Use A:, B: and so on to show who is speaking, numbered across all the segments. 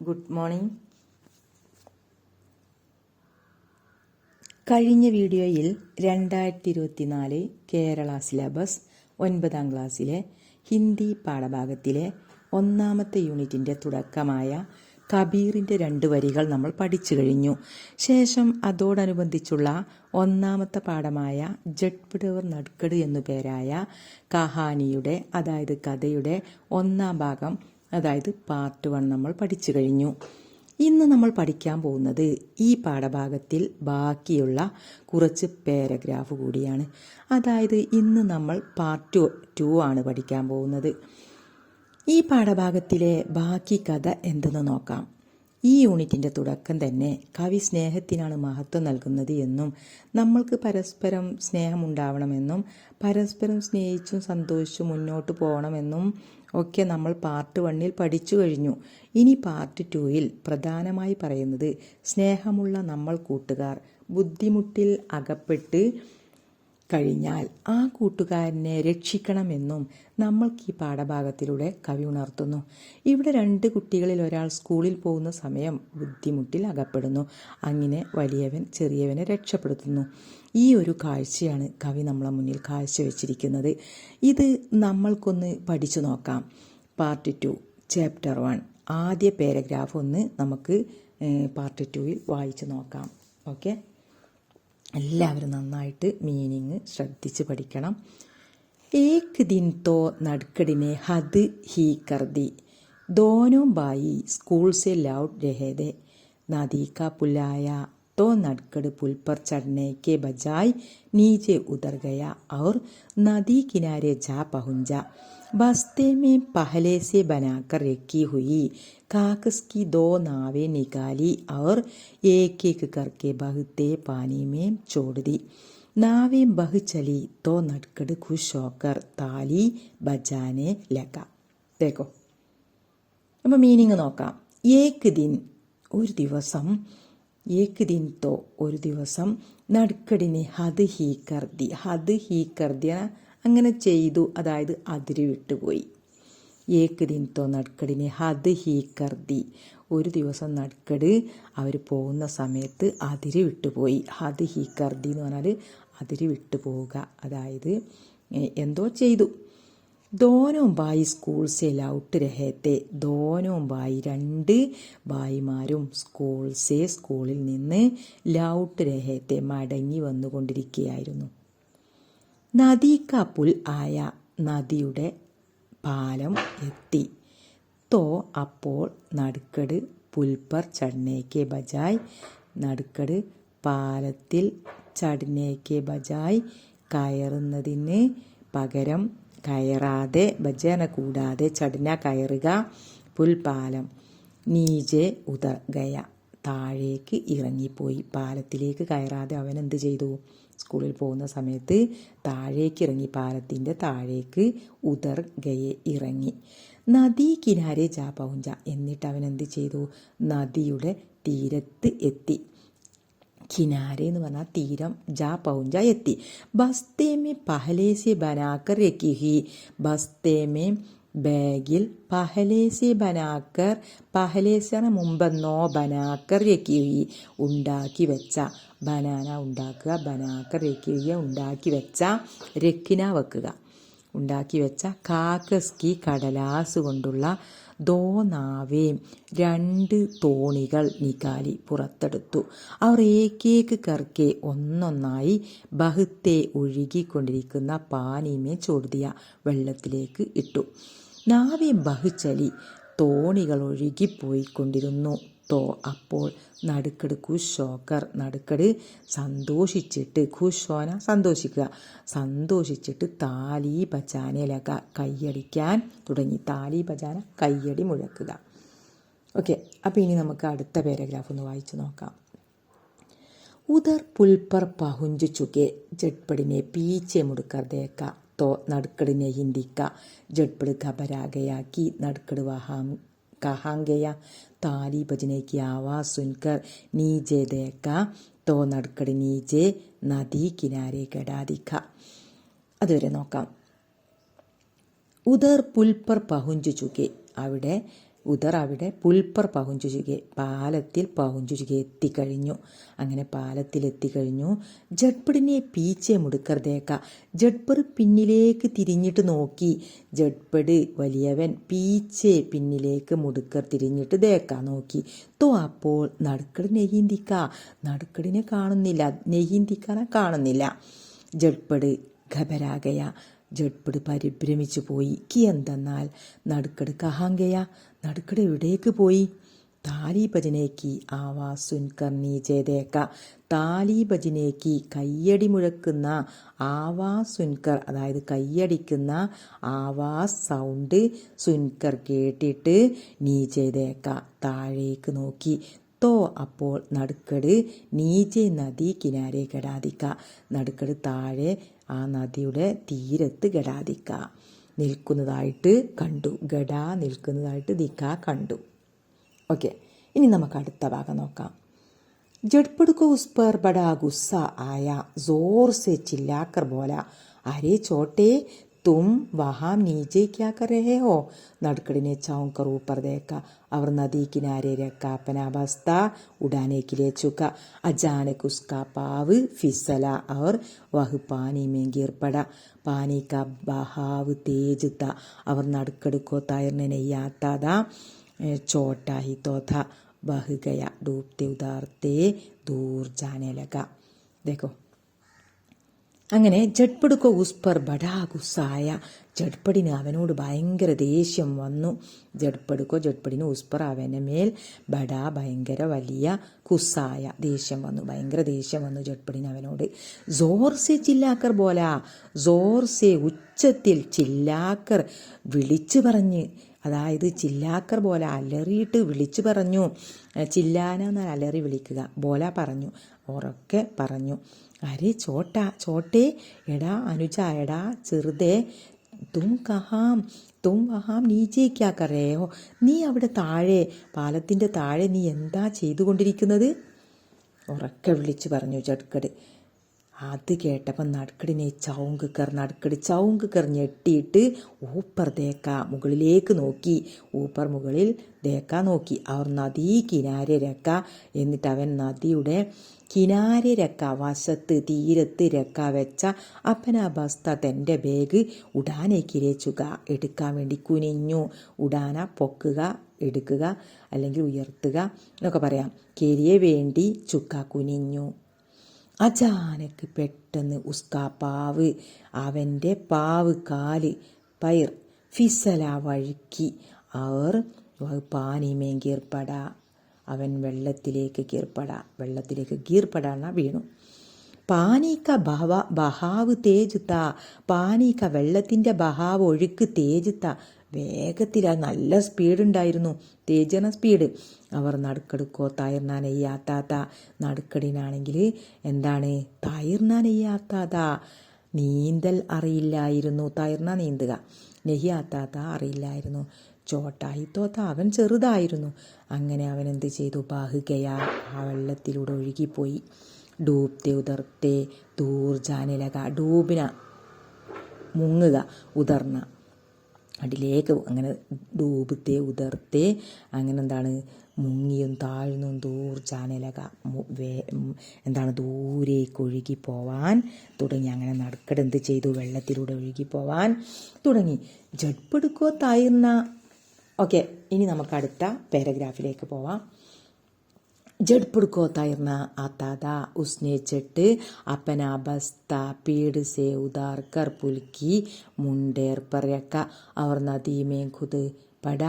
A: Good morning. കഴിഞ്ഞ വീഡിയോയിൽ രണ്ടായിരത്തി ഇരുപത്തിനാല് കേരള സിലബസ് ഒൻപതാം ക്ലാസ്സിലെ ഹിന്ദി പാഠഭാഗത്തിലെ ഒന്നാമത്തെ യൂണിറ്റിന്റെ തുടക്കമായ കബീറിന്റെ രണ്ട് വരികൾ നമ്മൾ പഠിച്ചു കഴിഞ്ഞു. ശേഷം അതോടനുബന്ധിച്ചുള്ള ഒന്നാമത്തെ പാഠമായ ജഡ്പിടവർ നടുക്കട് എന്നു പേരായ കഹാനിയുടെ അതായത് കഥയുടെ ഒന്നാം ഭാഗം അതായത് പാർട്ട് വൺ നമ്മൾ പഠിച്ചു കഴിഞ്ഞു. ഇന്ന് നമ്മൾ പഠിക്കാൻ പോകുന്നത് ഈ പാഠഭാഗത്തിൽ ബാക്കിയുള്ള കുറച്ച് പാരഗ്രാഫ് കൂടിയാണ്. അതായത് ഇന്ന് നമ്മൾ പാർട്ട് ടു ആണ് പഠിക്കാൻ പോകുന്നത്. ഈ പാഠഭാഗത്തിലെ ബാക്കി കഥ എന്തെന്ന് നോക്കാം. ഈ യൂണിറ്റിന്റെ തുടക്കം തന്നെ കവി സ്നേഹത്തിനാണ് മഹത്വം നൽകുന്നത് എന്നും നമ്മൾക്ക് പരസ്പരം സ്നേഹമുണ്ടാവണമെന്നും പരസ്പരം സ്നേഹിച്ചും സന്തോഷിച്ചും മുന്നോട്ട് പോകണമെന്നും ഒക്കെ നമ്മൾ പാർട്ട് വണ്ണിൽ പഠിച്ചു കഴിഞ്ഞു. ഇനി പാർട്ട് ടുവിൽ പ്രധാനമായി പറയുന്നത് സ്നേഹമുള്ള നമ്മൾ കൂട്ടുകാർ ബുദ്ധിമുട്ടിൽ അകപ്പെട്ട് കഴിഞ്ഞാൽ ആ കൂട്ടുകാരനെ രക്ഷിക്കണമെന്നും നമ്മൾക്ക് ഈ പാഠഭാഗത്തിലൂടെ കവി ഉണർത്തുന്നു. ഇവിടെ രണ്ട് കുട്ടികളിൽ ഒരാൾ സ്കൂളിൽ പോകുന്ന സമയം ബുദ്ധിമുട്ടിൽ അകപ്പെടുന്നു. അങ്ങനെ വലിയവൻ ചെറിയവനെ രക്ഷപ്പെടുത്തുന്നു. ഈ ഒരു കാഴ്ചയാണ് കവി നമ്മളെ മുന്നിൽ കാഴ്ചവെച്ചിരിക്കുന്നത്. ഇത് നമ്മൾക്കൊന്ന് പഠിച്ചു നോക്കാം. പാർട്ട് ടു ചാപ്റ്റർ വൺ ആദ്യ പാരഗ്രാഫ് ഒന്ന് നമുക്ക് പാർട്ട് ടുവിൽ വായിച്ചു നോക്കാം. ഓക്കെ എല്ലാവരും നന്നായിട്ട് മീനിങ് ശ്രദ്ധിച്ച് പഠിക്കണം ഏക് ദിൻ തോ നടുക്കടിനെ ഹദ് ഹി കർദി दोनों भाई स्कूल से लौट रहे थे नदी का पुल आया तो नटकड़ पुल पर चढ़ने के बजाय नीचे उतर गया और नदी किनारे जा पहुंचा बस्ते में पहले से बनाकर रखी हुई कागज की दो नावें निकाली और एक एक करके बहते पानी में छोड़ दी नावें बह चली तो नटकड़ खुश होकर ताली बजाने लगा देखो അപ്പോൾ മീനിങ് നോക്കാം ഏക് ദിൻ ഒരു ദിവസം ഏക് ദിൻ തോ ഒരു ദിവസം നടുക്കടിനെ ഹത് ഹീ കർദി ഹത് ഹീ കർദി അങ്ങനെ ചെയ്തു. അതായത് അതിര് വിട്ടുപോയി. ഏക്ക് ദിനത്തോ നടക്കടിനെ ഹത് ഹീ കർദി. ഒരു ദിവസം നടക്കട് അവർ പോകുന്ന സമയത്ത് അതിര് വിട്ടുപോയി. ഹത് ഹീ കർദി എന്ന് പറഞ്ഞാൽ അതിര് വിട്ടുപോവുക. അതായത് എന്തോ ചെയ്തു. ദോനവും ബായി സ്കൂൾ സെ ലൗട്ട് രഹത്തെ ദോനവും ബായി രണ്ട് ബായിമാരും സ്കൂൾ സെ സ്കൂളിൽ നിന്ന് ലൗട്ട് രഹത്തെ മടങ്ങി വന്നുകൊണ്ടിരിക്കുകയായിരുന്നു. നദി കപ്പുൽ ആയ നദിയുടെ പാലം എത്തി. തോ അപ്പോൾ നടുക്കട് പുൽപ്പർ ചടനേക്കെ ബജായ് നടുക്കട് പാലത്തിൽ ചടനേക്കെ ബജായ് കയറുന്നതിന് പകരം കയറാതെ ഭജന കൂടാതെ ചടന കയറുക പുൽപാലം നീജെ ഉതർഗയ താഴേക്ക് ഇറങ്ങിപ്പോയി. പാലത്തിലേക്ക് കയറാതെ അവൻ എന്ത് ചെയ്തു? സ്കൂളിൽ പോകുന്ന സമയത്ത് താഴേക്ക് ഇറങ്ങി പാലത്തിന്റെ താഴേക്ക് ഉദർ ഗയെ ഇറങ്ങി. നദി കിനാരെ ജാ പൗഞ്ച. എന്നിട്ട് അവൻ എന്ത് ചെയ്തു? നദിയുടെ തീരത്ത് എത്തി. കിനാരെ എന്ന് പറഞ്ഞാൽ തീരം ജാ പൗഞ്ച എത്തി. ബസ്തേമേ പഹലേസി ബനാക്കർ രക്കിഹി ബസ്തേമേ ബാഗിൽ പഹലേസി ബനാക്കർ പഹലേസിയാണ് മുമ്പെന്നോ ബനാക്കർ രക്കിഹി ഉണ്ടാക്കി വെച്ച ബനാന ഉണ്ടാക്കുക ബനാക്ക രക്കിയ ഉണ്ടാക്കി വെച്ച രക്കിന വെക്കുക. ഉണ്ടാക്കി വെച്ച കാക്കസ്കി കടലാസ് കൊണ്ടുള്ള ദോ നാവേം രണ്ട് തോണികൾ നികാലി പുറത്തെടുത്തു. അവർ ഏക്കേക്ക് കർക്കെ ഒന്നൊന്നായി ബഹുത്തെ ഒഴുകിക്കൊണ്ടിരിക്കുന്ന പാനീമേ ചോർത്തിയ വെള്ളത്തിലേക്ക് ഇട്ടു. നാവേം ബഹുചലി തോണികൾ ഒഴുകിപ്പോയിക്കൊണ്ടിരുന്നു തോ അപ്പോൾ നടുക്കട് ഖുഷോക്കർ നടുക്കട് സന്തോഷിച്ചിട്ട് ഖുഷോന സന്തോഷിക്കുക. സന്തോഷിച്ചിട്ട് താലി ഭജാനയിലൊക്കെ കയ്യടിക്കാൻ തുടങ്ങി. താലി ബജാന കയ്യടി മുഴക്കുക. ഓക്കെ അപ്പോൾ ഇനി നമുക്ക് അടുത്ത പാരഗ്രാഫ് ഒന്ന് വായിച്ചു നോക്കാം. ഉദർ പുൽപ്പർ പഹുഞ്ചു ചുകെ ജഡ്പടിനെ പീച്ചെ മുടുക്കർ തേക്ക തോ നടുക്കടിനെ ഹിന്ദിക്ക ജഡ്പട് ഖബരാകയാക്കി നടുക്കട് വഹാം കഹാങ്കയ താലി ഭജനയ്ക്ക് ആവാ സുൻകർ നീജെ ദേക്ക തോ നടുക്കടി നീജെ നദീ കിനാരെ കടാതിക്ക അതുവരെ നോക്കാം. ഉദർ പുൽപ്പർ പഹുഞ്ചു ചുകെ. അവിടെ ഉദർ അവിടെ പുൽപ്പർ പഹുഞ്ചുചുകെ പാലത്തിൽ പഹുഞ്ചുചുകെ എത്തിക്കഴിഞ്ഞു. അങ്ങനെ പാലത്തിൽ എത്തിക്കഴിഞ്ഞു. ജഡ്പടിനെ പീച്ചെ മുടുക്കർദേക്ക ജഡ്പർ പിന്നിലേക്ക് തിരിഞ്ഞിട്ട് നോക്കി. ജഡ്പട് വലിയവൻ പീച്ചെ പിന്നിലേക്ക് മുടുക്കർ തിരിഞ്ഞിട്ട് ദേക്ക നോക്കി. തോ അപ്പോൾ നടുക്കട് നെയ്യിന്തിക്ക. നടുക്കടിനെ കാണുന്നില്ല. നെയ്യിന്തിക്കാനെ കാണുന്നില്ല. ജഡ്പട് ഖബരാകയ. ജഡ്പട് പരിഭ്രമിച്ചു പോയി. കി എന്തെന്നാൽ നടുക്കട് കഹാങ്കയ. നടുക്കട് എവിടേക്ക് പോയി. താലി ഭജനേക്ക് ആവാസ് സുൻകർ നീചേതേക്ക താലി ഭജനേക്ക് കയ്യടി മുഴക്കുന്ന ആവാസ് സുൻകർ അതായത് കയ്യടിക്കുന്ന ആവാസ് സൗണ്ട് സുൻകർ കേട്ടിട്ട് നീചേതേക്ക താഴേക്ക് നോക്കി. തോ അപ്പോൾ നടുക്കട് നീചെ നദി കിനാരെ ഗടാതിക്ക നടുക്കട് താഴെ ആ നദിയുടെ തീരത്ത് ഗടാതിക്ക നിൽക്കുന്നതായിട്ട് കണ്ടു. ഗഡ നിൽക്കുന്നതായിട്ട് ദിക കണ്ടു. ഓക്കെ ഇനി നമുക്ക് അടുത്ത ഭാഗം നോക്കാം. ജഡ്പെടുക്കോ ഉസ്പർ ബഡാ ഗുസ്സ ആയ ജോർ സെ ചില്ലാക്കർ പോല അരേ ചോട്ടേ തും വഹാം നീജെ ക്യാ കർ രഹേ ഹോ നടുക്കടിനെ ചാവുംകർ ഊപ്പർ ദേക്ക അവർ നദീ കിനാരെ രക്ക അപനാവസ്ഥ ഉഡാനേക്കിലെ ചുക്ക അജാനക് ഉസ്ക പാവ് ഫിസല. അവർ വഹ് പാനി മെങ്കീർപ്പട. പാനി ക ബഹാവ് തേജുത്ത അവർ നടുക്കെടുക്കോ തയർനെ നെയ്യാത്താത. ചോട്ടാഹി തോഥ. ബഹുഗയ ഡൂബ്തെ ഉദാർത്തെ ദൂർ ജാനേലക देखो അങ്ങനെ ജഡ്പടുക്കോ ഉസ്പർ ബഡാ ഗുസായ ജഡ്പടിന് അവനോട് ഭയങ്കര ദേഷ്യം വന്നു. ജഡ്പടുക്കോ ജഡ്പടിന് ഉസ്പർ അവന് മേൽ ബഡാ ഭയങ്കര വലിയ കുസായ ദേഷ്യം വന്നു. ഭയങ്കര ദേഷ്യം വന്നു ജഡ്പടിന് അവനോട്. സോർസെ ചില്ലാക്കർ പോല സോർസെ ഉച്ചത്തിൽ ചില്ലാക്കർ വിളിച്ചു പറഞ്ഞ്. അതായത് ചില്ലാക്കർ പോലെ അലറിയിട്ട് വിളിച്ചു പറഞ്ഞു. ചില്ലാന എന്നാൽ അലറി വിളിക്കുക. ബോല പറഞ്ഞു. ഉറക്കെ പറഞ്ഞു. അരെ ചോട്ട ചോട്ടേ എടാ അനുജ എടാ ചെറുതേ തും കഹാം തും വഹാം നീച്ചേക്കാ കറയോ നീ അവിടെ താഴെ പാലത്തിന്റെ താഴെ നീ എന്താ ചെയ്തുകൊണ്ടിരിക്കുന്നത്? ഉറക്കെ വിളിച്ചു പറഞ്ഞു ചടുക്കട് അത് കേട്ടപ്പോൾ നടുക്കടിനെ ചൗങ്ക് കർ നടുക്കടി ചൗങ്ക് കർ ഞെട്ടിയിട്ട് ഊപ്പർ ദേക്ക മുകളിലേക്ക് നോക്കി. ഊപ്പർ മുകളിൽ ദേക്ക നോക്കി. അവർ നദീ കിനാരെ രക്ക എന്നിട്ട് അവൻ നദിയുടെ കിനാരെ രക്ക വശത്ത് തീരത്ത് രക്ക വെച്ച അപ്പന ബസ്ത തന്റെ ബാഗ് ഉടാനേക്കിരേച്ചുക എടുക്കാൻ വേണ്ടി കുനിഞ്ഞു. ഉടാന പൊക്കുക എടുക്കുക അല്ലെങ്കിൽ ഉയർത്തുക എന്നൊക്കെ പറയാം. കെരിയെ വേണ്ടി ചുക്ക കുനിഞ്ഞു. അചാനക്ക് പെട്ടെന്ന് ഉസ്കാ പാവ് അവന്റെ പാവ് കാൽ പയർ ഫിസല വഴുക്കി. അവർ പാനിമേ കീർപ്പട അവൻ വെള്ളത്തിലേക്ക് കീർപ്പട വെള്ളത്തിലേക്ക് കീർപ്പട വീണു. പാനീക്ക ബഹാവ് തേജുത്ത. പാനീക്ക വെള്ളത്തിന്റെ ബഹാവ് ഒഴുക്ക് തേജുത്ത. വേഗത്തിൽ നല്ല സ്പീഡ് ഉണ്ടായിരുന്നു തേജന സ്പീഡ്. അവർ നടുക്കെടുക്കോ തയർനാനെയ്യാത്താത്ത നടുക്കടിനാണെങ്കിൽ എന്താണ്? തയർനാനെയ്യാത്താത്ത നീന്തൽ അറിയില്ലായിരുന്നു. തയർന നീന്തുക. നെയ്യാത്താത്ത അറിയില്ലായിരുന്നു. ചോട്ടായി തോത്ത അവൻ ചെറുതായിരുന്നു. അങ്ങനെ അവൻ എന്ത് ചെയ്തു? ബാഹുകയാ ആ വെള്ളത്തിലൂടെ ഒഴുകിപ്പോയി. ഡൂബ്തെ ഉതർത്തെ ദൂർജാനിലക ഡൂബിന മുങ്ങുക ഉതർന്ന. അടിലേക്ക് അങ്ങനെ ഡൂബത്തെ ഉതിർത്തേ അങ്ങനെ എന്താണ് മുങ്ങിയും താഴ്ന്നും വേ എന്താണ് ദൂരേക്ക് ഒഴുകി പോവാൻ തുടങ്ങി. അങ്ങനെ നടക്കട് എന്ത് ചെയ്തു? വെള്ളത്തിലൂടെ ഒഴുകി പോവാൻ തുടങ്ങി. ജഡ്പെടുക്കോ താഴ്ന്ന ഓക്കെ ഇനി നമുക്ക് അടുത്ത പാരഗ്രാഫിലേക്ക് പോവാം. ಜಡ್ಪುಡ್ಕೋತಾಯಿರ್ನ ಆತಾದ मुंडेर ಚೆಟ್ ಅಪನ ಬಸ್ತ ಪೀಡ್ ಸೇವುದಾರ್ ಕರ್ಪುಲ್ಕಿ ಮುಂಡೇರ್ ಪರ್ಯಕ್ಕ ಅವ್ರನ್ನ ಧೀಮೆ ಖುದ್ ಪಡ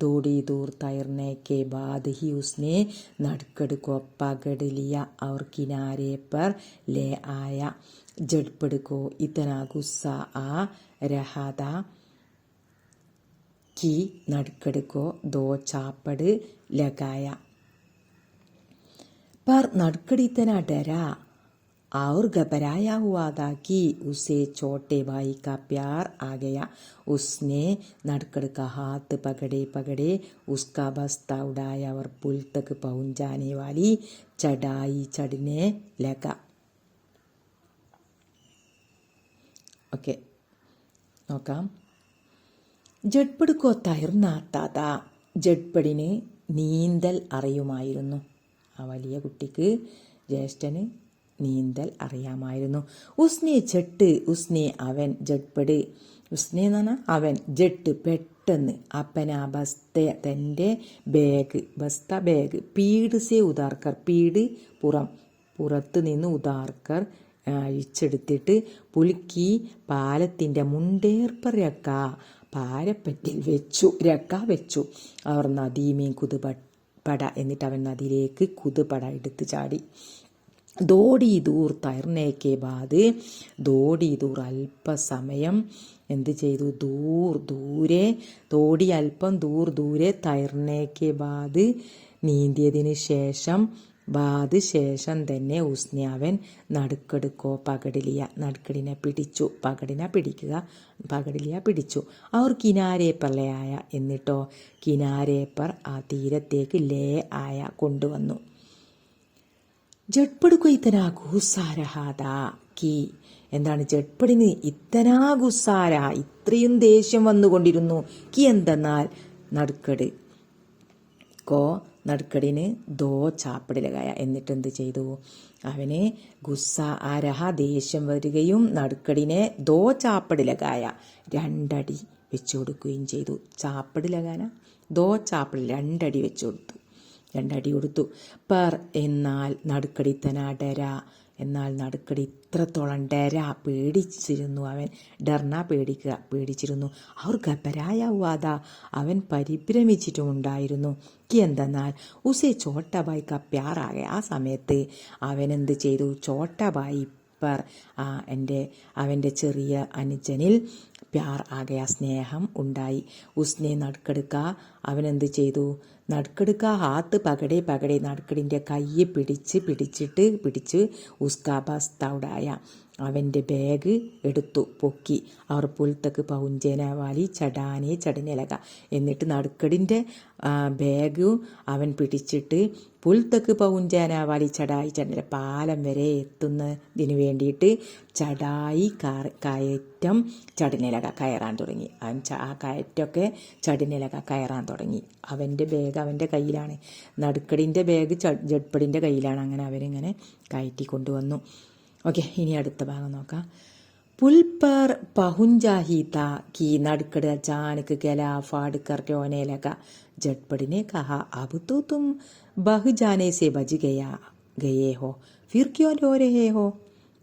A: ದೋಡಿ ದೂರ್ತಾಯಿರ್ನೆ ಕೆ ಬಾದ್ ಹಿ ಉಸ್ನೆ ನಡ್ಕಡ್ ಕೊಪ್ಪ ಗಡಲಿಯ ಅವ್ರ ಕಿನಾರೆ ಪರ್ को इतना गुस्सा आ रहा था कि ಕಿ को दो चापड़ लगाया पर नड़कड़ी इतना डरा और घबराया हुआ था कि उसे छोटे भाई का प्यार आ गया उसने नड़कड़ का हाथ पकड़े पकड़े उसका बस्ता उड़ाया और पुल तक पहुंच जाने वाली चढ़ाई चढ़ने लगा ഓക്കെ നോക്കാം ജഡ്പടുക്കോ തയർന്നാത്താത ജഡ്പടിന് നീന്തൽ അറിയുമായിരുന്നു ആ വലിയ കുട്ടിക്ക് ജ്യേഷ്ഠന് നീന്തൽ അറിയാമായിരുന്നു. ഉസ്നെ ചെട്ട് ഉസ്നെ അവൻ ജഡ്പട്. ഉസ്നെ എന്ന് പറഞ്ഞാൽ അവൻ ജെട്ട് പെട്ടെന്ന് അപ്പന ബസ്ത തന്റെ ബാഗ് ബസ്ത ബാഗ് പീട് സേ ഉദാർക്കർ പീട് പുറം പുറത്ത് നിന്ന് ഉദാർക്കർ അഴിച്ചെടുത്തിട്ട് പുലുക്കി പാലത്തിന്റെ മുണ്ടേർപ്പ രക്ക പാരപ്പറ്റിൽ വെച്ചു രക്ക വെച്ചു. അവർ നദീമീൻ കുതുപട എന്നിട്ട് അവൻ നദിയിലേക്ക് കുതുപട എടുത്ത് ചാടി. ദോടി ദൂർ തയർന്നേക്കേ ബാദ് ദോടി ദൂർ അല്പസമയം എന്ത് ചെയ്തു? ദൂർ ദൂരെ തോടി അല്പം ദൂർ ദൂരെ തയർന്നേക്കേ ബാദ് നീന്തിയതിന് ശേഷം ബാദ് ശേഷം തന്നെ ഉസ്ന്യാവൻ നടുക്കെടുക്കോ പകടിലിയ നടുക്കടിനെ പിടിച്ചു പകടിനെ പിടിക്കുക പകടിലിയ പിടിച്ചു. അവർ കിനാരേപ്പർലയായ എന്നിട്ടോ കിനാരേപ്പർ ആ തീരത്തേക്ക് ലേ ആയ കൊണ്ടുവന്നു. ജഡ്പട് ഇത്തനാ ഗുസാരഹാദ കി? എന്താണ് ജഡ്പടിന് ഇത്തനാ ഗുസാര? ഇത്രയും ദേഷ്യം വന്നുകൊണ്ടിരുന്നു. കി എന്തെന്നാൽ? നടുക്കട്. കോ നടുക്കടിന് ദോ ചാപ്പിടലകായ. എന്നിട്ട് എന്ത് ചെയ്തു? അവന് ഗുസ്സ ആരഹ ദേഷ്യം വരികയും നടുക്കടിനെ ദോ ചാപ്പിടലകായ രണ്ടടി വെച്ചു കൊടുക്കുകയും ചെയ്തു. ചാപ്പിടലകാന? ദോ ചാപ്പിടൽ രണ്ടടി വെച്ചു കൊടുത്തു. രണ്ടടി കൊടുത്തു. പർ എന്നാൽ നടുക്കടി തനാടര. എന്നാൽ നടുക്കടി ഇത്രത്തോളം ഡര പേടിച്ചിരുന്നു അവൻ. ഡർണ പേടിക്കുക പേടിച്ചിരുന്നു. അവർ ഗബരായാവാത അവൻ പരിഭ്രമിച്ചിട്ടുമുണ്ടായിരുന്നു. എന്തെന്നാൽ ഉസേ ചോട്ടബായി കപ്യാറാകെ ആ സമയത്ത് അവൻ എന്ത് ചെയ്തു? ചോട്ടബായി ആ എന്റെ അവന്റെ ചെറിയ അനുജനിൽ പ്യാർ ആകെ ആ സ്നേഹം ഉണ്ടായി. ഉസ്നെ നടുക്കെടുക്ക. അവനെന്ത് ചെയ്തു? നടുക്കെടുക്ക ഹാത്ത് പകടെ പകടെ നടുക്കടിന്റെ കയ്യെ പിടിച്ച് പിടിച്ചിട്ട് പിടിച്ച് ഉസ്കാബാസ്താവുടായ അവന്റെ ബാഗ് എടുത്തു പൊക്കി. അവർ പുൽത്തക്ക് പൗഞ്ചേനവാലി ചടാനേ ചടാനെ ചടനിലക എന്നിട്ട് നടുക്കടിന്റെ ബാഗ് അവൻ പിടിച്ചിട്ട് പുൽത്തക്ക് പൗഞ്ചാനാവാലി ചടായി ചണ്ടിലെ പാലം വരെ എത്തുന്നതിന് വേണ്ടിയിട്ട് ചടായി കയറ്റം ചടിനിലക കയറാൻ തുടങ്ങി. അവൻ ആ കയറ്റമൊക്കെ ചടിനിലക കയറാൻ തുടങ്ങി. അവന്റെ ബാഗ് അവന്റെ കയ്യിലാണ്. നടുക്കടിന്റെ ബാഗ് ജഡ്പടിന്റെ കയ്യിലാണ്. അങ്ങനെ അവരിങ്ങനെ കയറ്റി കൊണ്ടുവന്നു ഓക്കെ ഇനി അടുത്ത ഭാഗം നോക്കാം. പുൽപ്പർ പഹുഞ്ചാഹീത കീ നടുക്കട് ചാനക്ക് കെല ഫാടുക്കർ രോനേലക झटपट ने कहा अब तो तुम बह जाने से बच गया गए हो फिर क्यों रो रहे हो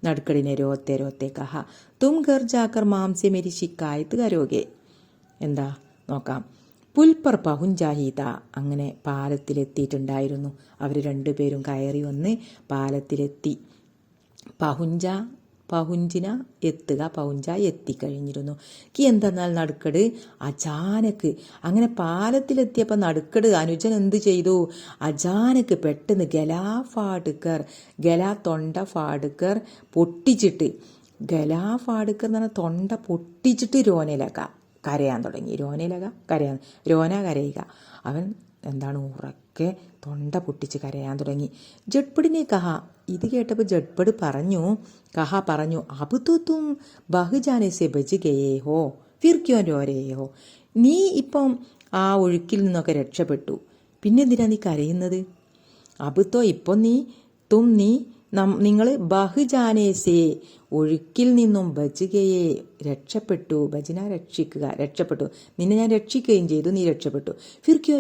A: नडकड़ी ने रोते रोते कहा तुम घर जाकर माम से मेरी शिकायत करोगे എന്താ നോക്കാം പുൽപ്പർ പഹുഞ്ചാഹിത അങ്ങനെ പാലത്തിലെത്തിയിട്ടുണ്ടായിരുന്നു. അവർ രണ്ടുപേരും കയറി വന്ന് പാലത്തിലെത്തി. പഹുഞ്ച പഹുഞ്ചിന എത്തുക പൗഞ്ച എത്തിക്കഴിഞ്ഞിരുന്നു. കി എന്തെന്നാൽ നടുക്കട്? അജാനക്ക്. അങ്ങനെ പാലത്തിലെത്തിയപ്പോൾ നടുക്കട് അനുജൻ എന്ത് ചെയ്തു? അജാനക്ക് പെട്ടെന്ന് ഗലാ ഫാടുക്കർ ഗലാ തൊണ്ട ഫാടുക്കർ പൊട്ടിച്ചിട്ട് ഗലാ ഫാടുക്കർ എന്ന് പറഞ്ഞാൽ തൊണ്ട പൊട്ടിച്ചിട്ട് രോനയിലക കരയാൻ തുടങ്ങി. രോനയിലക കരയാൻ രോന കരയുക. അവൻ എന്താണ് ഉറക്കെ തൊണ്ട പൊട്ടിച്ച് കരയാൻ തുടങ്ങി. ജഡ്പടിനെ കഹ ഇത് കേട്ടപ്പോൾ ജഡ്പട് പറഞ്ഞു കഹ പറഞ്ഞു അബുത്തും ബഹുജാനെ സെ ബജ് ഗയേ ഹോ ഫിർക്യോ രോരേ ഹോ. നീ ഇപ്പം ആ ഒഴുക്കിൽ നിന്നൊക്കെ രക്ഷപ്പെട്ടു. പിന്നെ എന്തിനാ നീ കരയുന്നത്? അബുത്തോ ഇപ്പം നീ തും നീ നിങ്ങൾ ബഹുജാനേസേ ഒഴുക്കിൽ നിന്നും ഭജുകയെ രക്ഷപ്പെട്ടു ഭജന രക്ഷിക്കുക രക്ഷപ്പെട്ടു. നിന്നെ ഞാൻ രക്ഷിക്കുകയും ചെയ്തു നീ രക്ഷപ്പെട്ടു. ഫിർക്കിയോ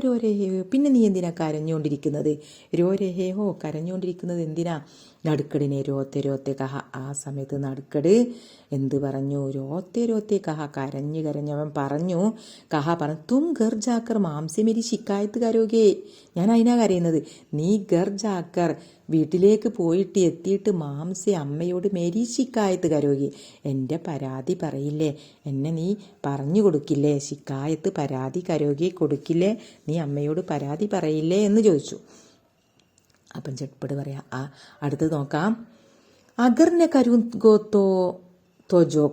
A: പിന്നെ നീ എന്തിനാ കരഞ്ഞുകൊണ്ടിരിക്കുന്നത്? രോരേഹോ കരഞ്ഞുകൊണ്ടിരിക്കുന്നത് എന്തിനാ? നടുക്കടിനെ രോത്തെ രോത്തെ കഹ. ആ സമയത്ത് നടുക്കട്. എന്ത് പറഞ്ഞു? രോത്തെ രോത്തെ കഹ. കരഞ്ഞു കരഞ്ഞവൻ പറഞ്ഞു കഹ പറഞ്ഞു തും ഗർജാക്കർ മാംസമേരി ശിക്കായത്ത് കരോഗേ. ഞാൻ അതിനാ കരയുന്നത്. നീ ഗർജാക്കർ വീട്ടിലേക്ക് പോയിട്ട് എത്തിയിട്ട് മാംസി അമ്മയോട് മെരീശിക്കായത്ത് കരോഗി എന്റെ പരാതി പറയില്ലേ? എന്നെ നീ പറഞ്ഞു കൊടുക്കില്ലേ? ശിക്കായത്ത് പരാതി കരോഗി കൊടുക്കില്ലേ? നീ അമ്മയോട് പരാതി പറയില്ലേ? എന്ന് ചോദിച്ചു. അപ്പം ചെട്ടപ്പട് പറയാം ആ അടുത്ത് നോക്കാം. അഗർനെ കരു ഗോത്തോ കോ जो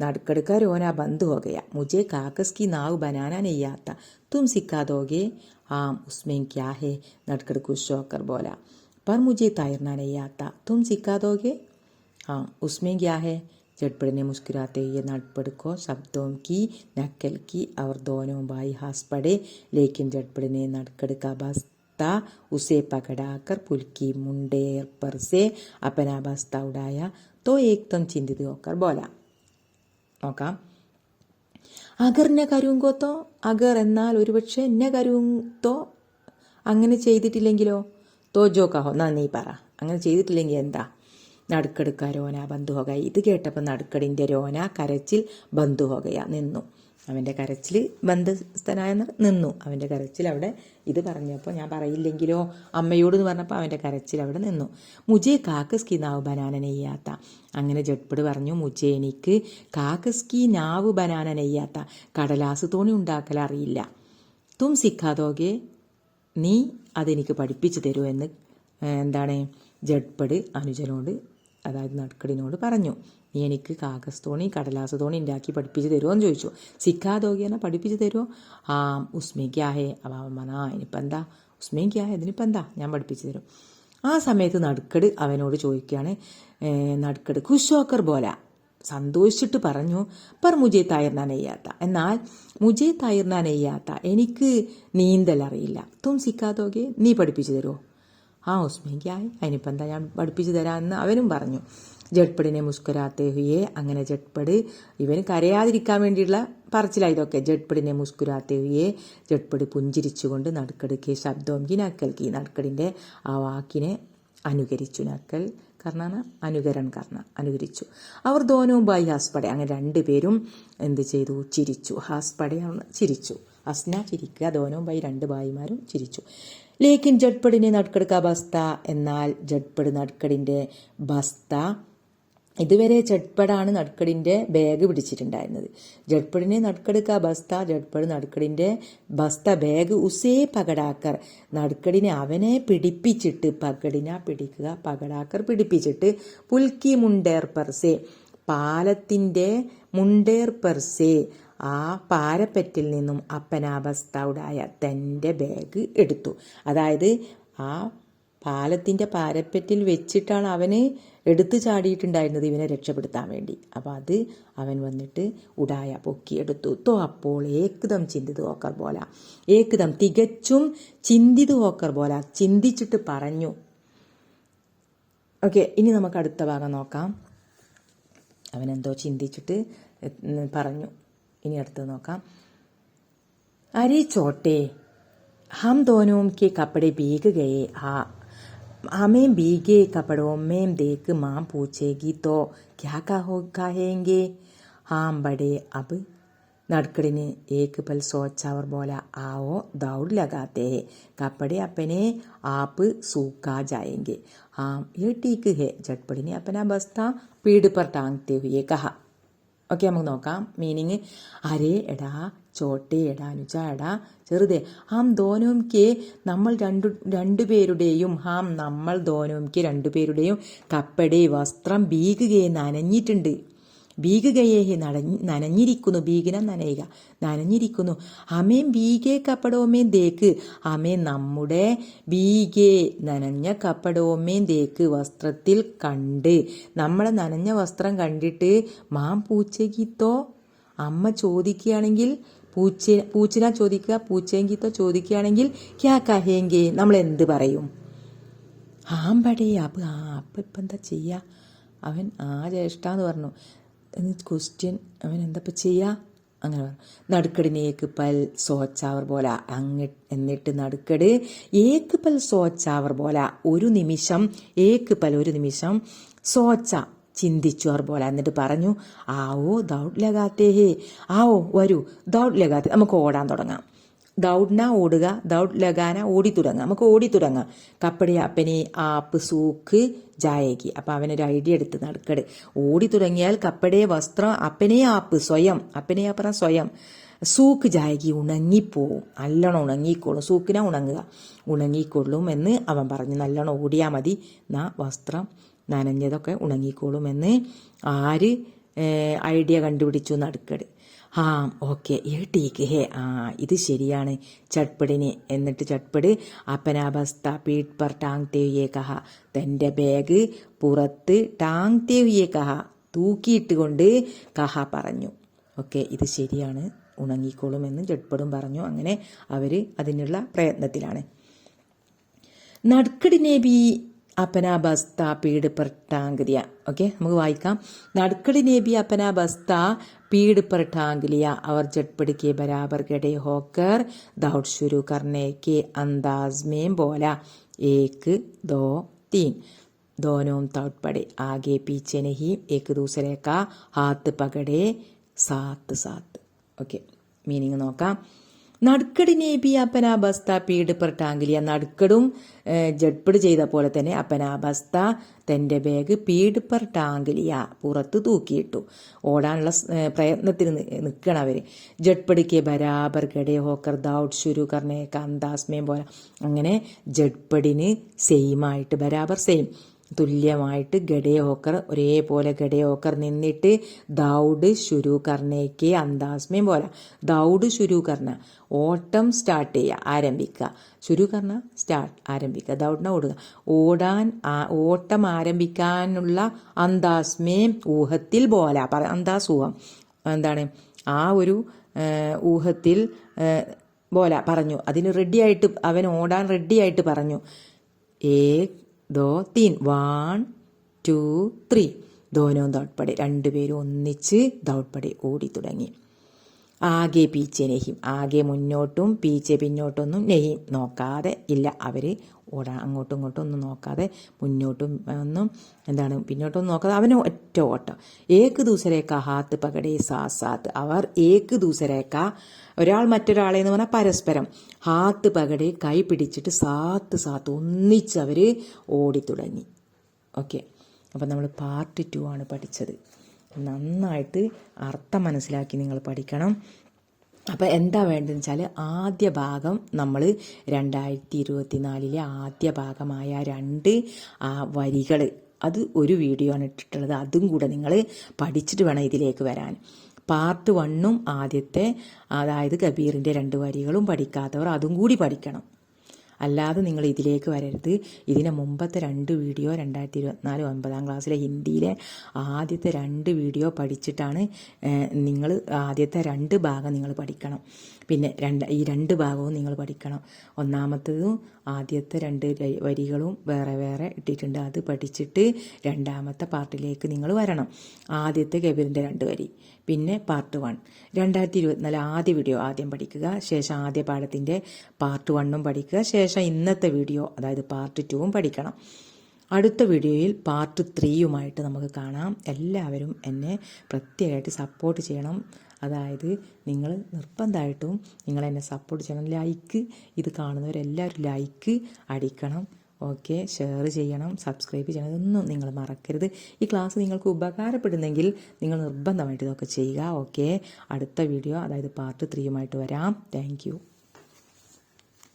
A: नड़कड़कर रोना बंद हो गया मुझे कागज़ की नाव बनाना नहीं आता तुम सिखा दोगे ദോगे उसमें क्या है ഹേ? നടുക്കെടുക്കു शौकर बोला पर मुझे तैरना नहीं आता तुम सिखा दोगे हाँ उसमें क्या है चटपड़ ने मुस्कुराते हुए नटपड़ को शब्दों की नकल की और दोनों भाई हंस पड़े लेकिन जटपड़ ने नटकड़ का बस्ता उसे पकड़ाकर पुल की मुंडेर पर से अपना बस्ता उड़ाया तो एकदम चिंतित होकर बोला നോക്കാം. അഗറിനെ കരുങ്കോത്തോ? അഗർ എന്നാൽ ഒരുപക്ഷെ എന്നെ കരുങ്കോ അങ്ങനെ ചെയ്തിട്ടില്ലെങ്കിലോ? തോജോ കഹോ എന്നാ നീ പറ. അങ്ങനെ ചെയ്തിട്ടില്ലെങ്കിൽ എന്താ? നടുക്കെടുക്ക രോന ബന്ധുഹോക. ഇത് കേട്ടപ്പോൾ നടുക്കടിന്റെ രോന കരച്ചിൽ ബന്ധുഹോകയ നിന്നു. അവന്റെ കരച്ചിൽ ബന്ധസ്ഥനായ നിന്നു. അവന്റെ കരച്ചിൽ അവിടെ ഇത് പറഞ്ഞപ്പോൾ ഞാൻ പറയില്ലെങ്കിലോ? അമ്മയോട് എന്ന് പറഞ്ഞപ്പോൾ അവന്റെ കരച്ചിൽ അവിടെ നിന്നു. മുജേ കാക്കസ്കി നാവ് ബനാന നെയ്യാത്ത അങ്ങനെ ജഡ്പട് പറഞ്ഞു മുജേ എനിക്ക് കാക്കസ്കി നാവ് ബനാന നെയ്യാത്ത കടലാസ് തോണി ഉണ്ടാക്കൽ അറിയില്ല. തും സിക്കാതോകെ നീ അതെനിക്ക് പഠിപ്പിച്ചു തരൂ എന്ന് എന്താണ് ജഡ്പട് അനുജനോട് അതായത് നടുക്കടിനോട് പറഞ്ഞു. നീ എനിക്ക് കാഗസ് തോണി കടലാസ് തോണി ഉണ്ടാക്കി പഠിപ്പിച്ച് തരുമോ എന്ന് ചോദിച്ചു ദോഗിയനെ പഠിപ്പിച്ച് തരുമോ ആ ഉസ്മേ ക്യാഹേ അവ അവൻ പറഞ്ഞാ ഇനിയിപ്പം എന്താ? ഉസ്മേ ഇതിനിപ്പം എന്താ? ഞാൻ പഠിപ്പിച്ച് തരും. ആ സമയത്ത് നടുക്കട് അവനോട് ചോദിക്കുകയാണ് നടുക്കട് ഖുഷോക്കർ പോല. സന്തോഷിച്ചിട്ട് പറഞ്ഞു പർ മുജെ തയർന്നാൻ അയ്യാത്ത എന്നാൽ മുജെ തയർന്നാൻ അയ്യാത്ത എനിക്ക് നീന്തൽ അറിയില്ല തും സിക്കാതോകെ നീ പഠിപ്പിച്ചു തരുമോ ആ ഉസ്മയ്ക്കായി അതിനിപ്പോൾ എന്താ ഞാൻ പഠിപ്പിച്ചു തരാമെന്ന് അവനും പറഞ്ഞു. ജഡ്പടിനെ മുസ്കുരാത്തെ ഹുയെ അങ്ങനെ ജഡ്പട് ഇവന് കരയാതിരിക്കാൻ വേണ്ടിയുള്ള പറച്ചിലായി ഇതൊക്കെ. ജഡ്പടിനെ മുസ്കുരാത്തെ ഹുയെ ജഡ്പട് പുഞ്ചിരിച്ചുകൊണ്ട് നടുക്കടുക്കെ ശബ്ദോംകി നക്കൽക്കി നടുക്കടിന്റെ ആ വാക്കിനെ അനുകരിച്ചു നക്കൽ. കർണാന അനുകരൺ കർണ അനുകരിച്ചു. അവർ ധോനവും ബായി ഹാസ്പടെ അങ്ങനെ രണ്ടുപേരും എന്ത് ചെയ്തു? ചിരിച്ചു. ഹാസ്പടെ ചിരിച്ചു. അസ്ന ചിരിക്കുക ധോനവും ബായി രണ്ട് ബായിമാരും ചിരിച്ചു. ലേക്കിൻ ജഡ്പടിനെ നടുക്കെടുക്ക ബസ്ത എന്നാൽ ജഡ്പട് നടുക്കടിന്റെ ബസ്ത ഇതുവരെ ജഡ്പടാണ് നടുക്കടിന്റെ ബാഗ് പിടിച്ചിട്ടുണ്ടായിരുന്നത്. ജഡ്പടിനെ നടുക്കെടുക്ക ബസ്ത ജഡ്പട് നടുക്കടിന്റെ ബസ്ത ബാഗ് ഉസേ പകടാക്കർ. നടുക്കടിനെ അവനെ പിടിപ്പിച്ചിട്ട് പകടിന പിടിക്കുക പകടാക്കർ പിടിപ്പിച്ചിട്ട് പുൽക്കി മുണ്ടേർ പെർസേ പാലത്തിന്റെ മുണ്ടേർ പെർസേ ആ പാരപ്പറ്റിൽ നിന്നും അപ്പനാബസ്തൗടായ തന്റെ ബാഗ് എടുത്തു. അതായത് ആ പാലത്തിന്റെ പാരപ്പറ്റിൽ വെച്ചിട്ടാണ് അവന് എടുത്തു ചാടിയിട്ടുണ്ടായിരുന്നത് ഇവനെ രക്ഷപ്പെടുത്താൻ വേണ്ടി. അപ്പോൾ അത് അവൻ വന്നിട്ട് ഉടായ പൊക്കി എടുത്തു. തോ അപ്പോൾ ഏകദം ചിന്തിത് ഓക്കർ പോല ഏകദം തികച്ചും ചിന്തിത് ഓക്കർ പോല ചിന്തിച്ചിട്ട് പറഞ്ഞു. ഓക്കെ ഇനി നമുക്ക് അടുത്ത ഭാഗം നോക്കാം. അവനെന്തോ ചിന്തിച്ചിട്ട് പറഞ്ഞു. ഇനി അടുത്തത് നോക്കാം. അരി ചോട്ടെ ഹം ദോനോം കെ കപ്പടെ ഭീഗ ഗയേ ആ हमें भीगे कपड़ों में देख माँ पूछेगी तो क्या कहो कहेंगे हाँ बड़े अब नड़कड़ने एक पल सोचा और बोला आओ दौड़ लगाते हैं कपड़े अपने आप सूखा जाएंगे हाँ ये ठीक है झटपड़ी ने अपना बस्ता पीठ पर टांगते हुए कहा ഓക്കെ നമുക്ക് നോക്കാം. മീനിങ്. അരേ എടാ ചോട്ടേ എടാ അനുജ എടാ ചെറുതെ. ഹാം ദോനോം കെ നമ്മൾ രണ്ടു രണ്ടുപേരുടെയും ഹാം നമ്മൾ ദോനോം കെ രണ്ടുപേരുടെയും കപ്പടി വസ്ത്രം ബീഗുകയെ നനഞ്ഞിട്ടുണ്ട്. ബീഗുകയെ നടഞ്ഞ് നനഞ്ഞിരിക്കുന്നു ബീഗിന നനയുക. നനഞ്ഞിരിക്കുന്നു. അമേം ബീഗെ കപ്പടോമേം തേക്ക് അമേ നമ്മുടെ ബീഗെ നനഞ്ഞ കപ്പടോമേം തേക്ക് വസ്ത്രത്തിൽ കണ്ട്. നമ്മളെ നനഞ്ഞ വസ്ത്രം കണ്ടിട്ട് മാം പൂച്ചകിത്തോ അമ്മ ചോദിക്കുകയാണെങ്കിൽ പൂച്ച പൂച്ചിന ചോദിക്കുക പൂച്ചയെങ്കിത്തോ ചോദിക്കുകയാണെങ്കിൽ ക്യാ കഹേങ്കെ? നമ്മൾ എന്ത് പറയും? ആമ്പടേ അപ്പം ആ അപ്പം ഇപ്പം എന്താ ചെയ്യുക അവൻ ആ ജ്യേഷ്ഠാന്ന് പറഞ്ഞു. ക്വസ്റ്റ്യൻ അവൻ എന്താ ചെയ്യുക അങ്ങനെ പറഞ്ഞു. നടുക്കടിനേക്ക് പൽ സോച്ചാവർ പോല അങ്ങ് എന്നിട്ട് നടുക്കട്. ഏക്ക് പൽ സോച്ചാവർ പോല ഒരു നിമിഷം ഏക്ക് പൽ ഒരു നിമിഷം സോച്ച ചിന്തിച്ചു അവർ പോലെ എന്നിട്ട് പറഞ്ഞു ആവോ ദൗഡ് ലഗാത്തേ ഹേ ആവോ വരൂ ദൗഡ് ലഗാത്തെ നമുക്ക് ഓടാൻ തുടങ്ങാം. ദൗഡ്ന ഓടുക ദൗഡ് ലഗാന ഓടി തുടങ്ങാം. നമുക്ക് ഓടി തുടങ്ങാം. കപ്പടി അപ്പനെ ആപ്പ് സൂക്ക് ജായകി. അപ്പം അവനൊരു ഐഡിയ എടുത്ത് നടക്കട്. ഓടി തുടങ്ങിയാൽ കപ്പടെ വസ്ത്രം അപ്പനെ ആപ്പ് സ്വയം. അപ്പനെ ആപ്പറ സ്വയം. സൂക്ക് ജായകി ഉണങ്ങിപ്പോവും. നല്ലോണം ഉണങ്ങിക്കോളും. സൂക്കിന ഉണങ്ങുക. ഉണങ്ങിക്കൊള്ളും എന്ന് അവൻ പറഞ്ഞു. നല്ലോണം ഓടിയാൽ മതി. നാ വസ്ത്രം നനഞ്ഞതൊക്കെ ഉണങ്ങിക്കോളും എന്ന് ആര് ഐഡിയ കണ്ടുപിടിച്ചു നടുക്കട്. ആ ഓക്കെ. ഏ ടീക്ക് ഹേ ആ ഇത് ശരിയാണ്. ചട്പടിനെ എന്നിട്ട് ചട്പട്. അപ്പനാബസ്ത പീട്ട് പർ ടാങ് തേവിയെ കഹ തന്റെ ബാഗ് പുറത്ത് ടാങ് തേവിയെ കഹ തൂക്കിയിട്ട് കൊണ്ട് കഹ പറഞ്ഞു. ഓക്കെ ഇത് ശരിയാണ്. ഉണങ്ങിക്കോളുമെന്ന് ജഡ്പടും പറഞ്ഞു. അങ്ങനെ അവർ അതിനുള്ള പ്രയത്നത്തിലാണ്. നടുക്കടിനെ ബി അപ്പന ബസ്ത പീഡ് പെർട്ടാങ്കതിയ ഓക്കെ നമുക്ക് വായിക്കാം. നടുക്കടി നേബി ബസ്ത पीड़ पर टांग लिया और झटपट के बराबर गड़े होकर दौड़ शुरू करने के अंदाज में बोला एक दो तीन दोनों दौड़ पड़े आगे पीछे नहीं एक दूसरे का हाथ पकड़े साथ साथ ഓക്കെ മീനിങ് നോക്കാം നടുക്കടിനെ ബി അപ്പനാബസ്ത പീഡ് പെർ ടാങ്കിലിയ നടുക്കടും ജഡ്പിട് ചെയ്ത പോലെ തന്നെ അപ്പന അപ്പനാബസ്ത തന്റെ ബാഗ് പീഡ് പെർ ടാങ്കിലിയ പുറത്ത് തൂക്കിയിട്ടു. ഓടാനുള്ള പ്രയത്നത്തിന് നിൽക്കണം അവർ ജഡ്പടിക്ക് ബരാബർ ഗഡേ ഹോക്കർ ദൗട്ട് ശുരു കർണേ കന്താസ്മയും പോലെ. അങ്ങനെ ജഡ്പടിന് സെയിം ആയിട്ട് ബരാബർ സെയിം തുല്യമായിട്ട് ഗഡേ ഹോക്കർ ഒരേപോലെ ഗഡേ ഹോക്കർ നിന്നിട്ട് ദൗഡ് ശുരു കർണേക്ക് അന്താസ്മയം പോലെ ദൗഡ് ശുരു കർണ ഓട്ടം സ്റ്റാർട്ട് ചെയ്യുക ആരംഭിക്കുക. ശുരു കർണ സ്റ്റാർട്ട് ആരംഭിക്കുക. ദൗഡിനെ ഓടുക. ഓടാൻ ഓട്ടം ആരംഭിക്കാനുള്ള അന്താസ്മയം ഊഹത്തിൽ പോലെ പറ അന്താസ് ഊഹം എന്താണ്? ആ ഒരു ഊഹത്തിൽ ബോല പറഞ്ഞു. അതിന് റെഡിയായിട്ട് അവൻ ഓടാൻ റെഡിയായിട്ട് പറഞ്ഞു. ഏക് ദോ തീൻ. One two three. ദോനോ ദൗഡ്പടി. രണ്ടുപേരും ഒന്നിച്ച് ദൗഡ്പടി ഓടി തുടങ്ങി. ആകെ പീച്ചെ നെഹിം. ആകെ മുന്നോട്ടും പീച്ചെ പിന്നോട്ടൊന്നും നെഹിം നോക്കാതെ ഇല്ല. അവർ ഓടാ അങ്ങോട്ടും ഇങ്ങോട്ടും ഒന്നും നോക്കാതെ മുന്നോട്ടും ഒന്നും എന്താണ് പിന്നോട്ടൊന്നും നോക്കാതെ അവന് ഒറ്റ ഓട്ടം. ഏക്ക് ദൂസരേക്ക ഹാത്ത് പകടേ സാസാത്ത് അവർ ഏക്ക് ദൂസരേക്ക ഒരാൾ മറ്റൊരാളെ എന്ന് പറഞ്ഞാൽ പരസ്പരം. ഹാത്ത് പകടെ കൈ പിടിച്ചിട്ട് സാത്ത് സാത്ത് ഒന്നിച്ചവർ ഓടി തുടങ്ങി ഓക്കെ. അപ്പം നമ്മൾ പാർട്ട് ടു ആണ് പഠിച്ചത്. നന്നായിട്ട് അർത്ഥം മനസ്സിലാക്കി നിങ്ങൾ പഠിക്കണം. അപ്പോൾ എന്താ വേണ്ടതെന്ന് വെച്ചാൽ ആദ്യ ഭാഗം നമ്മൾ രണ്ടായിരത്തി ഇരുപത്തി നാലിലെ ആദ്യ ഭാഗമായ രണ്ട് ആ വരികൾ. അത് ഒരു വീഡിയോ ആണ് ഇട്ടിട്ടുള്ളത്. അതും കൂടെ നിങ്ങൾ പഠിച്ചിട്ട് വേണം ഇതിലേക്ക് വരാൻ. പാർട്ട് വണ്ണും ആദ്യത്തെ അതായത് കബീറിന്റെ രണ്ട് വരികളും പഠിക്കാത്തവർ അതും കൂടി പഠിക്കണം. അല്ലാതെ നിങ്ങൾ ഇതിലേക്ക് വരരുത്. ഇതിന് മുമ്പത്തെ രണ്ട് വീഡിയോ രണ്ടായിരത്തി ഇരുപത്തിനാല് ഒൻപതാം ക്ലാസ്സിലെ ഹിന്ദിയിലെ ആദ്യത്തെ രണ്ട് വീഡിയോ പഠിച്ചിട്ടാണ് നിങ്ങൾ ആദ്യത്തെ രണ്ട് ഭാഗം നിങ്ങൾ പഠിക്കണം. പിന്നെ രണ്ട് ഈ രണ്ട് ഭാഗവും നിങ്ങൾ പഠിക്കണം. ഒന്നാമത്തതും ആദ്യത്തെ രണ്ട് വരികളും വേറെ വേറെ ഇട്ടിട്ടുണ്ട്. അത് പഠിച്ചിട്ട് രണ്ടാമത്തെ പാർട്ടിലേക്ക് നിങ്ങൾ വരണം. ആദ്യത്തെ കബീറിന്റെ രണ്ട് വരി പിന്നെ പാർട്ട് വൺ. രണ്ടായിരത്തി ഇരുപത്തിനാല് ആദ്യ വീഡിയോ ആദ്യം പഠിക്കുക ശേഷം ആദ്യ പാഠത്തിന്റെ പാർട്ട് വണ്ണും പഠിക്കുക ശേഷം ഇന്നത്തെ വീഡിയോ അതായത് പാർട്ട് ടുവും പഠിക്കണം. അടുത്ത വീഡിയോയിൽ പാർട്ട് ത്രീയുമായിട്ട് നമുക്ക് കാണാം. എല്ലാവരും എന്നെ പ്രത്യേകമായിട്ട് സപ്പോർട്ട് ചെയ്യണം. അതായത് നിങ്ങൾ നിർബന്ധമായിട്ടും നിങ്ങൾ എന്നെ സപ്പോർട്ട് ചെയ്യണം. ലൈക്ക് ഇത് കാണുന്നവരെല്ലാവരും ലൈക്ക് അടിക്കണം. ഓക്കെ ഷെയർ ചെയ്യണം. സബ്സ്ക്രൈബ് ചെയ്യണം. ഇതൊന്നും നിങ്ങൾ മറക്കരുത്. ഈ ക്ലാസ് നിങ്ങൾക്ക് ഉപകാരപ്പെടുന്നെങ്കിൽ നിങ്ങൾ നിർബന്ധമായിട്ട് ഇതൊക്കെ ചെയ്യുക. ഓക്കെ അടുത്ത വീഡിയോ അതായത് പാർട്ട് ത്രീയുമായിട്ട് വരാം. താങ്ക്